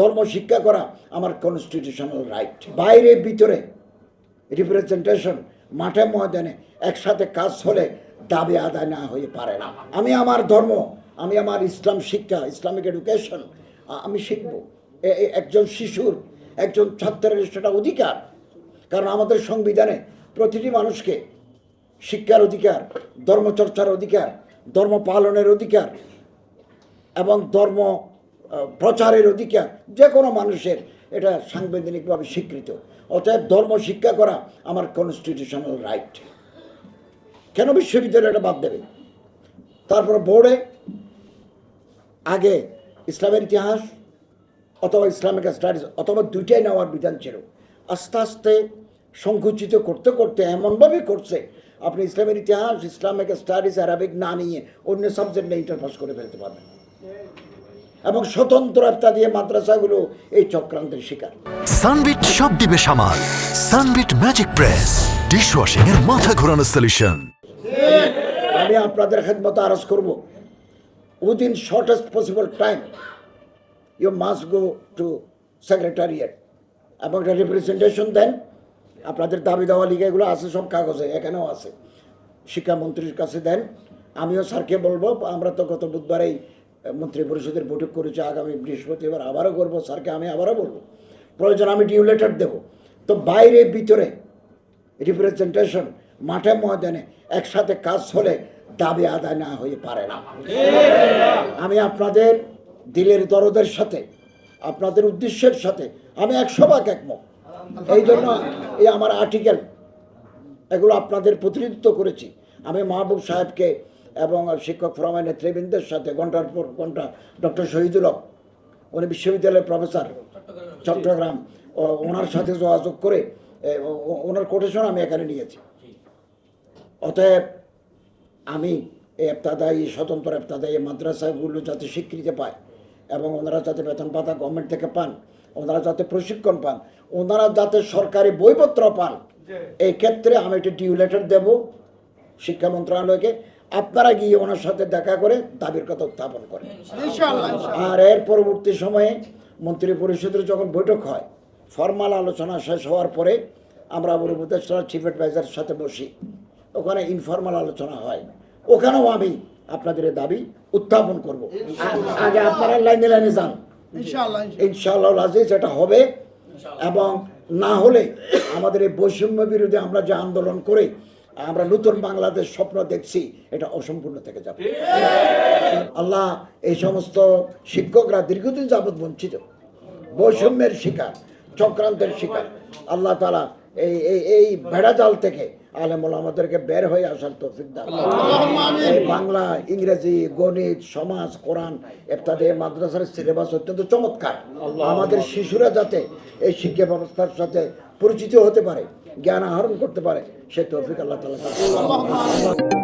ধর্ম শিক্ষা করা আমার কনস্টিটিউশনাল রাইট বাইরে, ভিতরে রিপ্রেজেন্টেশন মাঠে, ময়দানে একসাথে কাজ হলে দাবি আদায় না হয়ে পারে না। আমি আমার ধর্ম, আমি আমার ইসলাম শিক্ষা, ইসলামিক এডুকেশন আমি শিখব। একজন শিশুর, একজন ছাত্রের সেটা অধিকার। কারণ আমাদের সংবিধানে প্রতিটি মানুষকে শিক্ষার অধিকার, ধর্মচর্চার অধিকার, ধর্ম পালনের অধিকার এবং ধর্ম প্রচারের অধিকার যে কোনো মানুষের এটা সাংবিধানিকভাবে স্বীকৃত। অতএব ধর্ম শিক্ষা করা আমার কনস্টিটিউশনাল রাইট কেন বিশ্ববিদ্যালয় এটা বাদ দেবে? তারপর বোর্ডে আগে ইসলামের ইতিহাস, অথবা ইসলামিক স্টাডিজ অথবা দুইটাই নেওয়ার বিধান ছিল। আস্তে আস্তে সংকুচিত করতে করতে এমনভাবে করছে, আপনি ইসলামের ইতিহাস, ইসলামিক স্টাডিজ অ্যারাবিক না নিয়ে অন্য সাবজেক্ট নিয়ে ইন্টার পাস করে ফেলতে পারবেন। এবং স্বতন্ত্র একটা দিয়ে মাদ্রাসাগুলো এই চক্রান্তের শিকার। সানবিট সব দিবে সামাল। Sunbit magic press. ডিশওয়াশিং এর মাথা ঘোরানো সলিউশন আমি আপনাদের খেদমত আরজ করব। Within shortest possible time you must go to secretariat এবং একটা রিপ্রেজেন্টেশন দেন। আপনাদের দাবি দেওয়া লিগে এগুলো আছে সব কাগজে এখানেও আছে। শিক্ষামন্ত্রীর কাছে দেন। আমিও স্যারকে বলব আমরা তো গত বুধবারেই মন্ত্রী পরিষদের বৈঠক করেছি, আগামী বৃহস্পতিবার আবারও করব, স্যারকে আমি আবারও বলব। প্রয়োজন আমি ডিউ লেটার দেবো। তো বাইরে, ভিতরে রিপ্রেজেন্টেশন মাঠে ময়দানে একসাথে কাজ হলে দাবি আদায় না হয়ে পারে না। আমি আপনাদের দিলের দরদের সাথে, আপনাদের উদ্দেশ্যের সাথে আমি একশো ভাগ একমত। এই জন্য এই আমার আর্টিকেল এগুলো আপনাদের প্রতিনিধিত্ব করেছি। আমি মাহবুব সাহেবকে এবং শিক্ষক ফোরামের নেতৃবৃন্দের সাথে ঘণ্টার পর ঘণ্টা ডক্টর শহীদুল হক উনি বিশ্ববিদ্যালয়ের প্রফেসর চট্টগ্রাম ওনার সাথে যোগাযোগ করে ওনার কোটেশন আমি এখানে নিয়েছি। অতএব আমি এই এফতাদায়ী স্বতন্ত্র এফতাদায়ী মাদ্রাসাগুলো যাতে স্বীকৃতি পায় এবং ওনারা যাতে বেতন পাতা গভর্নমেন্ট থেকে পান ওনারা যাতে প্রশিক্ষণ পান ওনারা যাতে সরকারি বইপত্র পান এই ক্ষেত্রে আমি একটা ডিউ লেটার দেব শিক্ষা মন্ত্রণালয়কে। আপনারা গিয়ে ওনার সাথে দেখা করে দাবির কথা উত্থাপন করেন। আর এর পরবর্তী সময়ে মন্ত্রী পরিষদের যখন বৈঠক হয় ফর্মাল আলোচনা শেষ হওয়ার পরে আমরা আবুল উপদেষ্টা চিফ অ্যাডভাইজারের সাথে বসি। ওখানে ইনফর্মাল আলোচনা হয়। ওখানেও আমি আপনাদের দাবি উত্থাপন করব। আগে আপনারা লাইনে লাইনে যান। ইনশাআল্লাহ রাজি যেটা হবে। এবং না হলে আমাদের এই বৈষম্য বিরোধী আমরা যে আন্দোলন করে আমরা নতুন বাংলাদেশ স্বপ্ন দেখছি, এটা অসম্পূর্ণ থেকে যাবে। আল্লাহ এই সমস্ত শিক্ষকরা দীর্ঘদিন যাবৎ বঞ্চিত। বৈষম্যের শিকার, চক্রান্তের শিকার। আল্লাহ তালা এই এই এই ভেড়া জাল থেকে আলেমুল আমাদেরকে বের হয়ে আসার তৌফিক দান বাংলা ইংরেজি গণিত সমাজ কোরআন ইত্যাদি মাদ্রাসার সিলেবাস অত্যন্ত চমৎকার। আমাদের শিশুরা যাতে এই শিক্ষা ব্যবস্থার সাথে পরিচিত হতে পারে জ্ঞান আহরণ করতে পারে সে তৌফিক আল্লাহ তালা